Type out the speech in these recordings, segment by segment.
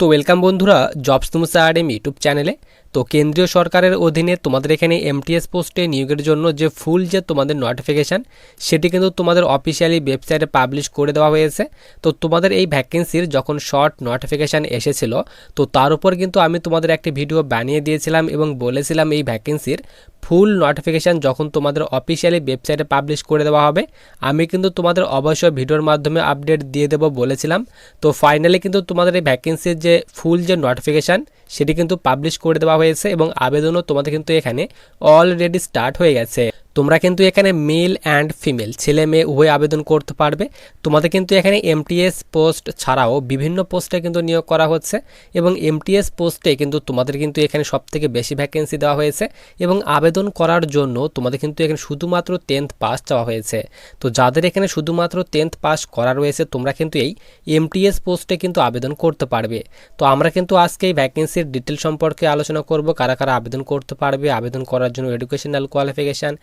তো ওয়েলকাম বন্ধুরা jobs তুমসা RM YouTube চ্যানেলে তো কেন্দ্রীয় সরকারের অধীনে তোমাদের এখানে এমটিএস পোস্টে নিয়োগের জন্য যে ফুল যে তোমাদের নোটিফিকেশান সেটি কিন্তু তোমাদের অফিসিয়ালি ওয়েবসাইটে পাবলিশ করে দেওয়া হয়েছে। তো তোমাদের এই ভ্যাকেন্সির যখন শর্ট নোটিফিকেশান এসেছিল, তো তার উপর কিন্তু আমি তোমাদের একটি ভিডিও বানিয়ে দিয়েছিলাম এবং বলেছিলাম এই ভ্যাকেন্সির ফুল নোটিফিকেশান যখন তোমাদের অফিসিয়ালি ওয়েবসাইটে পাবলিশ করে দেওয়া হবে, আমি কিন্তু তোমাদের অবশ্যই ভিডিওর মাধ্যমে আপডেট দিয়ে দেবো বলেছিলাম। তো ফাইনালি কিন্তু তোমাদের এই ভ্যাকেন্সির যে ফুল যে নোটিফিকেশান সেটি কিন্তু পাবলিশ করে দেওয়া হয়েছে এবং আবেদনও তোমাদের কিন্তু এখানে অলরেডি স্টার্ট হয়ে গেছে। তোমরা কিন্তু এখানে মেল অ্যান্ড ফিমেল ছেলে মেয়ে উভয় আবেদন করতে পারবে। তোমাদের কিন্তু এখানে এমটিএস পোস্ট ছাড়াও বিভিন্ন পোস্টে কিন্তু নিয়োগ করা হচ্ছে এবং এমটিএস পোস্টে কিন্তু তোমাদের কিন্তু এখানে সবথেকে বেশি ভ্যাকেন্সি দেওয়া হয়েছে এবং আবেদন করার জন্য তোমাদের কিন্তু এখানে শুধুমাত্র টেন্থ পাস চাওয়া হয়েছে। তো যাদের এখানে শুধুমাত্র টেন্থ পাস করা রয়েছে, তোমরা কিন্তু এই এমটিএস পোস্টে কিন্তু আবেদন করতে পারবে। তো আমরা কিন্তু আজকে এই ভ্যাকেন্সির ডিটেল সম্পর্কে আলোচনা করব, কারা কারা আবেদন করতে পারবে, আবেদন করার জন্য educational qualification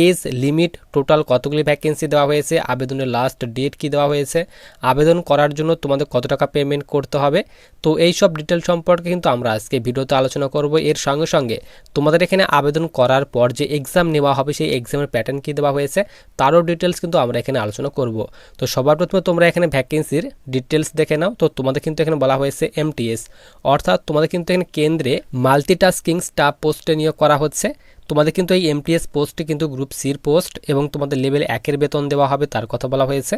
age limit total কতগুলি ভ্যাকেন্সি দেওয়া হয়েছে, আবেদনের লাস্ট ডেট কি দেওয়া হয়েছে, আবেদন করার জন্য তোমাদের কত টাকা পেমেন্ট করতে হবে। তো এই সব ডিটেল সম্পর্কে কিন্তু আমরা আজকে ভিডিওতে আলোচনা করব। এর সঙ্গে সঙ্গে তোমাদের এখানে আবেদন করার পর যে এক্সাম নেওয়া হবে, সেই এক্সামের প্যাটার্ন কী দেওয়া হয়েছে, তারও ডিটেলস কিন্তু আমরা এখানে আলোচনা করব। তো সবার প্রথমে তোমরা এখানে ভ্যাকেন্সির ডিটেলস দেখে নাও। তো তোমাদের কিন্তু এখানে বলা হয়েছে এমটিএস অর্থাৎ তোমাদের কিন্তু এখানে কেন্দ্রে মাল্টিটাস্কিং স্টাফ পোস্টে নিয়োগ করা হচ্ছে। তোমাদের কিন্তু এই এমটিএস পোস্টটি কিন্তু গ্রুপ সির পোস্ট এবং তোমাদের লেভেল একের বেতন দেওয়া হবে, তার কথা বলা হয়েছে।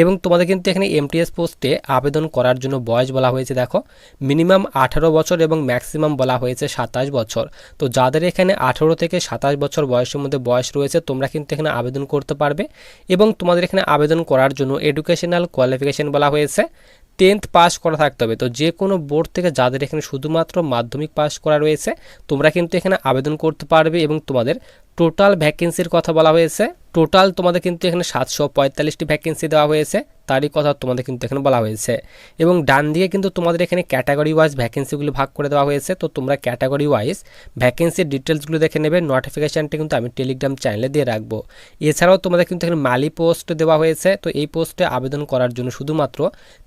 এবং তোমাদের কিন্তু এখানে এমটিএস পোস্টে আবেদন করার জন্য বয়স বলা হয়েছে, দেখো। মিনিমাম আঠারো বছর এবং ম্যাক্সিমাম বলা হয়েছে সাতাশ বছর। তো যাদের এখানে আঠারো থেকে সাতাশ বছর বয়সের মধ্যে বয়স রয়েছে, তোমরা কিন্তু এখানে আবেদন করতে পারবে। এবং তোমাদের এখানে আবেদন করার জন্য এডুকেশনাল কোয়ালিফিকেশন বলা হয়েছে। টেন্থ পাস করা থাকতে হবে। তো যে কোনো বোর্ড থেকে যাদের এখানে শুধুমাত্র মাধ্যমিক পাস করা রয়েছে, তোমরা কিন্তু এখানে আবেদন করতে পারবে এবং তোমাদের টোটাল ভ্যাকেন্সির কথা বলা হয়েছে। টোটাল তোমাদের কিন্তু এখানে সাতশো পঁয়তাল্লিশটি ভ্যাকেন্সি দেওয়া হয়েছে। তারই কথা তোমাদের কিন্তু এখানে বলা হয়েছে। এবং ডান দিকে কিন্তু তোমাদের এখানে ক্যাটাগরি ওয়াইজ ভ্যাকেন্সিগুলো ভাগ করে দেওয়া হয়েছে। তো তোমরা ক্যাটাগরি ওয়াইজ ভ্যাকেন্সির ডিটেলসগুলো দেখে নেবে। নোটিফিকেশানটা কিন্তু আমি টেলিগ্রাম চ্যানেলে দিয়ে রাখব। এছাড়াও তোমাদের কিন্তু এখানে মালি পোস্ট দেওয়া হয়েছে। তো এই পোস্টে আবেদন করার জন্য শুধুমাত্র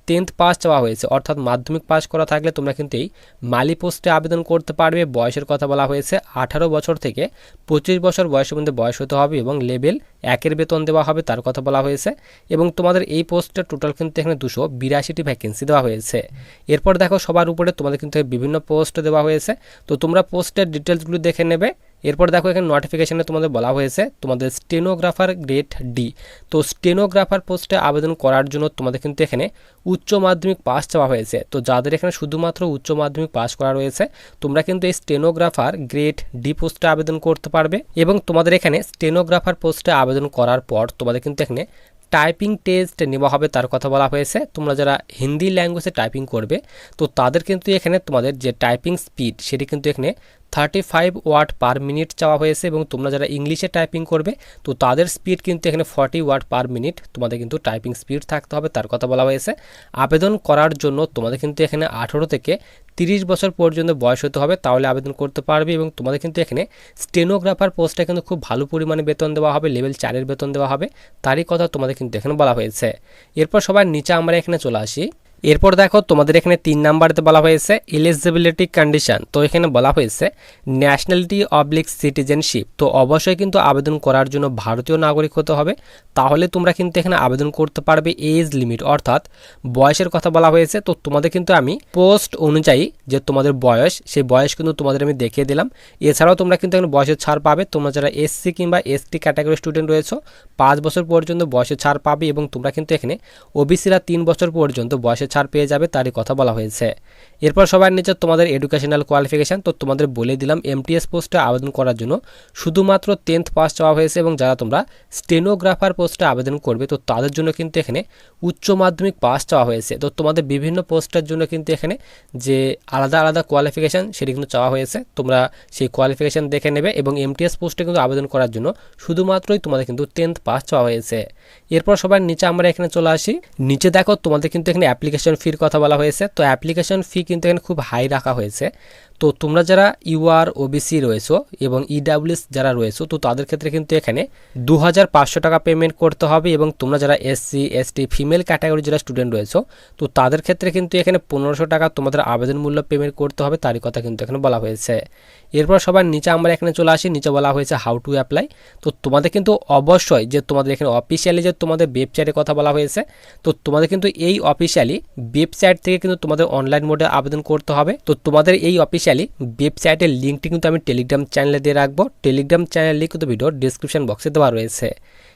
টেন্থ পাস চাওয়া হয়েছে। অর্থাৎ মাধ্যমিক পাস করা থাকলে তোমরা কিন্তু এই মালি পোস্টে আবেদন করতে পারবে। বয়সের কথা বলা হয়েছে। আঠারো বছর থেকে পঁচিশ বছর বয়সের মধ্যে বয়স হতে হবে এবং লেভেল একের বেতন দেওয়া হবে, তার কথা বলা হয়েছে। এবং তোমাদের এই পোস্টটা টোটাল কিন্তু এখানে দুশো বিরাশিটি ভ্যাকেন্সি দেওয়া হয়েছে। এরপর দেখো সবার উপরে তোমাদের কিন্তু বিভিন্ন পোস্ট দেওয়া হয়েছে। তো তোমরা পোস্টের ডিটেলসগুলো দেখে নেবে। এরপর দেখো এখানে নোটিফিকেশানে তোমাদের বলা হয়েছে তোমাদের স্টেনোগ্রাফার গ্রেড ডি তো স্টেনোগ্রাফার পোস্টে আবেদন করার জন্য তোমাদের কিন্তু এখানে উচ্চ মাধ্যমিক পাস চাওয়া হয়েছে। তো যাদের এখানে শুধুমাত্র উচ্চ মাধ্যমিক পাস করা রয়েছে, তোমরা কিন্তু এই স্টেনোগ্রাফার গ্রেড ডি পোস্টে আবেদন করতে পারবে এবং তোমাদের এখানে স্টেনোগ্রাফার পোস্টে আবেদন করার পর তোমাদের কিন্তু এখানে টাইপিং টেস্ট নেওয়া হবে তার কথা বলা হয়েছে। তোমরা যারা হিন্দি ল্যাঙ্গুয়েজে টাইপিং করবে, তো তাদের কিন্তু এখানে তোমাদের যে টাইপিং স্পিড সেটি কিন্তু এখানে thirty five word per minute চাওয়া হয়েছে এবং তোমরা যারা ইংলিশে টাইপিং করবে, তো তাদের স্পিড কিন্তু এখানে ফর্টি ওয়াট পার মিনিট তোমাদের কিন্তু টাইপিং স্পিড থাকতে হবে, তার কথা বলা হয়েছে। আবেদন করার জন্য তোমাদের কিন্তু এখানে আঠেরো থেকে তিরিশ বছর পর্যন্ত বয়স হতে হবে, তাহলে আবেদন করতে পারবে এবং তোমাদের কিন্তু এখানে স্টেনোগ্রাফার পোস্টটা কিন্তু খুব ভালো পরিমাণে বেতন দেওয়া হবে লেভেল চারের বেতন দেওয়া হবে, তারই কথা তোমাদের কিন্তু এখানে বলা হয়েছে। এরপর সবার নিচে আমরা এখানে চলে আসি। এরপর দেখো তোমাদের এখানে তিন নাম্বারতে বলা হয়েছে এলিজিবিলিটি কন্ডিশন তো এখানে বলা হয়েছে ন্যাশনালিটি অবলিক সিটিজেনশিপ তো অবশ্যই কিন্তু আবেদন করার জন্য ভারতীয় নাগরিক হতে হবে। তাহলে তোমরা কিন্তু এখানে আবেদন করতে পারবে এজ লিমিট অর্থাৎ বয়সের কথা বলা হয়েছে। তো তোমাদের কিন্তু আমি পোস্ট অনুযায়ী যে তোমাদের বয়স, সেই বয়স কিন্তু তোমাদের আমি দেখিয়ে দিলাম। এছাড়াও তোমরা কিন্তু এখানে বয়সের ছাড় পাবে। তোমরা যারা এসসি কিংবা এসটি ক্যাটাগরি স্টুডেন্ট রয়েছে, পাঁচ বছর পর্যন্ত বয়সের ছাড় পাবে এবং তোমরা কিন্তু এখানে ওবিসিরা তিন বছর পর্যন্ত বয়সের ছাড় পেয়ে যাবে তারই কথা বলা হয়েছে। এরপর সবার নিচে তোমাদের এডুকেশনাল কোয়ালিফিকেশান তো তোমাদের বলে দিলাম এমটিএস পোস্টে আবেদন করার জন্য। শুধুমাত্র টেন্থ পাস চাওয়া হয়েছে এবং যারা তোমরা স্টেনোগ্রাফার পোস্টে আবেদন করবে, তো তাদের জন্য কিন্তু এখানে উচ্চ মাধ্যমিক পাস চাওয়া হয়েছে। তো তোমাদের বিভিন্ন পোস্টের জন্য কিন্তু এখানে যে আলাদা আলাদা কোয়ালিফিকেশান সেটি কিন্তু চাওয়া হয়েছে। তোমরা সেই কোয়ালিফিকেশান দেখে নেবে এবং এমটিএস পোস্টে কিন্তু আবেদন করার জন্য শুধুমাত্রই তোমাদের কিন্তু টেন্থ পাস চাওয়া হয়েছে। এরপর সবার নিচে আমরা এখানে চলে আসি। নিচে দেখো তোমাদের কিন্তু এখানে অ্যাপ্লিকেশন ফির কথা বলা হয়েছে। তো অ্যাপ্লিকেশন ফি কিন্তু এখানে খুব হাই রাখা হয়েছে। তো তোমরা যারা ইউআর, ওবিসি রয়েছো এবং ইডাব্লিউএস যারা রয়েছো, তো তাদের ক্ষেত্রে কিন্তু এখানে দু হাজার পাঁচশো টাকা পেমেন্ট করতে হবে এবং তোমরা যারা এসসি এসটি ফিমেল ক্যাটাগরি যারা স্টুডেন্ট রয়েছো, তো তাদের ক্ষেত্রে কিন্তু এখানে পনেরোশো টাকা তোমাদের আবেদন মূল্য পেমেন্ট করতে হবে, তারই কথা কিন্তু এখানে বলা হয়েছে। এরপর সবার নিচে আমরা এখানে চলে আসি, নিচে বলা হয়েছে হাউ টু অ্যাপ্লাই তো তোমাদের কিন্তু অবশ্যই যে তোমাদের এখানে অফিসিয়ালি যে তোমাদের ওয়েবসাইটের কথা বলা হয়েছে, তো তোমাদের কিন্তু এই অফিসিয়ালি ওয়েবসাইট থেকে কিন্তু তোমাদের অনলাইন মোডে আবেদন করতে হবে। তো তোমাদের এই অফিসিয়ালি ওয়েবসাইটের লিঙ্কটি কিন্তু আমি টেলিগ্রাম চ্যানেলে দিয়ে রাখব। টেলিগ্রাম চ্যানেল লিঙ্ক কিন্তু ভিডিওর ডিসক্রিপশন বক্সে দেওয়া রয়েছে।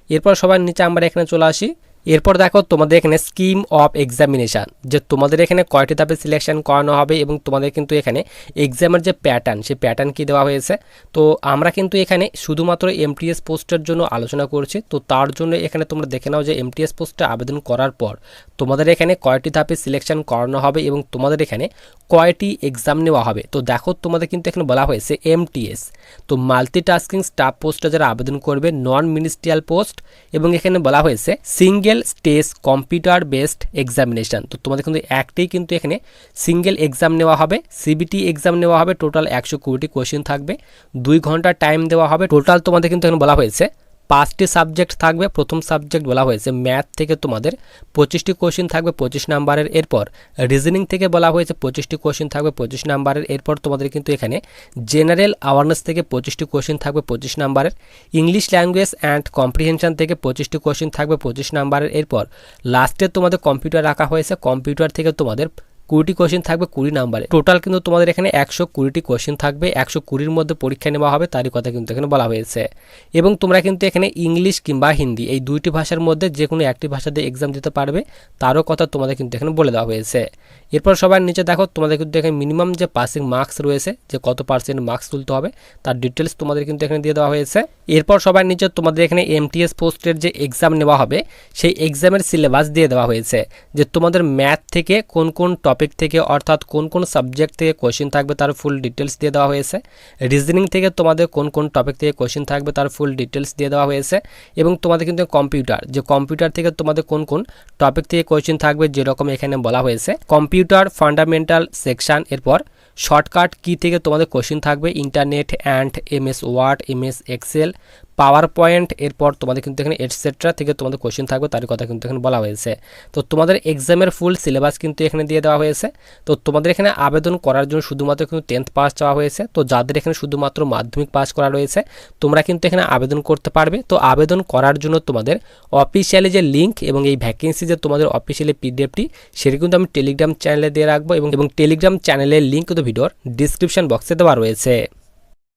এরপর সবার নিচে আমরা এখানে চলে আসি। এরপর দেখো তোমাদের এখানে স্কিম অফ এক্সামিনেশান যে তোমাদের এখানে কয়টি ধাপে সিলেকশন করানো হবে এবং তোমাদের কিন্তু এখানে এক্সামের যে প্যাটার্ন সেই প্যাটার্ন কি দেওয়া হয়েছে? তো আমরা কিন্তু এখানে শুধুমাত্র এমটিএস পোস্টের জন্য আলোচনা করছি। তো তার জন্য এখানে তোমরা দেখে নাও যে এমটিএস পোস্টে আবেদন করার পর তোমাদের এখানে কয়টি ধাপে সিলেকশন করানো হবে এবং তোমাদের এখানে কয়টি এক্সাম নেওয়া হবে। তো দেখো তোমাদের কিন্তু এখানে বলা হয়েছে এমটিএস তো মাল্টিটাস্কিং স্টাফ পোস্টে যারা আবেদন করবে নন মিনিস্ট্রিয়াল পোস্ট এবং এখানে বলা হয়েছে single stage computer based examination তো তোমাদের কিন্তু একটাই কিন্তু এখানে সিঙ্গেল এক্সাম নেওয়া হবে সিবিটি এক্সাম নেওয়া হবে টোটাল একশো কুড়িটি কোশ্চেন থাকবে, দুই ঘণ্টা টাইম দেওয়া হবে। টোটাল তোমাদের কিন্তু এখানে বলা হয়েছে পাঁচটি সাবজেক্ট থাকবে। প্রথম সাবজেক্ট বলা হয়েছে ম্যাথ থেকে তোমাদের। পঁচিশটি কোশ্চেন থাকবে পঁচিশ নাম্বারের। এরপর রিজনিং থেকে বলা হয়েছে পঁচিশটি কোশ্চেন থাকবে পঁচিশ নাম্বারের। এরপর তোমাদের কিন্তু এখানে জেনারেল অ্যাওয়ারনেস থেকে পঁচিশটি কোশ্চেন থাকবে পঁচিশ নাম্বারের। ইংলিশ ল্যাঙ্গুয়েজ অ্যান্ড কম্প্রিহেনশন থেকে পঁচিশটি কোশ্চেন থাকবে পঁচিশ নাম্বারের। এরপর লাস্টে তোমাদের কম্পিউটার রাখা হয়েছে। কম্পিউটার থেকে তোমাদের কুড়িটি কোশ্চেন থাকবে কুড়ি নাম্বারে টোটাল কিন্তু তোমাদের এখানে একশো কুড়িটি কোশ্চেন থাকবে, একশো কুড়ির মধ্যে পরীক্ষা নেওয়া হবে, তারই কথা কিন্তু এখানে বলা হয়েছে। এবং তোমরা কিন্তু এখানে ইংলিশ কিংবা হিন্দি এই দুইটি ভাষার মধ্যে যে কোনো একটি ভাষা দিয়ে এক্সাম দিতে পারবে, তারও কথা তোমাদের কিন্তু এখানে বলে দেওয়া হয়েছে। এরপর সবার নিচে দেখো, তোমাদের কিন্তু এখানে মিনিমাম যে পাসিং মার্কস রয়েছে, যে কত পার্সেন্ট মার্কস তুলতে হবে, তার ডিটেলস তোমাদের কিন্তু এখানে দিয়ে দেওয়া হয়েছে। এরপর সবার নিচে তোমাদের এখানে এমটিএস পোস্টের যে এক্সাম নেওয়া হবে, সেই এক্সামের সিলেবাস দিয়ে দেওয়া হয়েছে, যে তোমাদের ম্যাথ থেকে কোন কোন টপিক থেকে, অর্থাৎ কোন কোন সাবজেক্ট থেকে কোশ্চেন থাকবে তার ফুল ডিটেলস দিয়ে দেওয়া হয়েছে। রিজনিং থেকে তোমাদের কোন কোন টপিক থেকে কোশ্চেন থাকবে তার ফুল ডিটেলস দিয়ে দেওয়া হয়েছে। এবং তোমাদের কিন্তু কম্পিউটার যে কম্পিউটার থেকে তোমাদের কোন কোন টপিক থেকে কোশ্চেন থাকবে যেরকম এখানে বলা হয়েছে। কম্পিউটার ফান্ডামেন্টাল সেকশন এরপর শর্টকাট কি থেকে তোমাদের কোশ্চেন থাকবে? Internet and M S word M S excel power point এরপর তোমাদের কিন্তু এখানে এটসেট্রা থেকে তোমাদের কোশ্চেন থাকবে তার কথা কিন্তু এখানে বলা হয়েছে। তো তোমাদের এক্সামের ফুল সিলেবাস কিন্তু এখানে দিয়ে দেওয়া হয়েছে। তো তোমাদের এখানে আবেদন করার জন্য শুধুমাত্র কিন্তু টেন্থ পাস চাওয়া হয়েছে। তো যাদের এখানে শুধুমাত্র মাধ্যমিক পাস করা রয়েছে, তোমরা কিন্তু এখানে আবেদন করতে পারবে। তো আবেদন করার জন্য তোমাদের অফিসিয়ালি যে লিঙ্ক এবং এই ভ্যাকেন্সি যে তোমাদের অফিসিয়ালি পিডিএফটি সেটি কিন্তু আমি টেলিগ্রাম চ্যানেলে দিয়ে রাখব এবং টেলিগ্রাম চ্যানেলের লিঙ্ক কিন্তু ভিডিওর ডিসক্রিপশন বক্সে দেওয়া রয়েছে।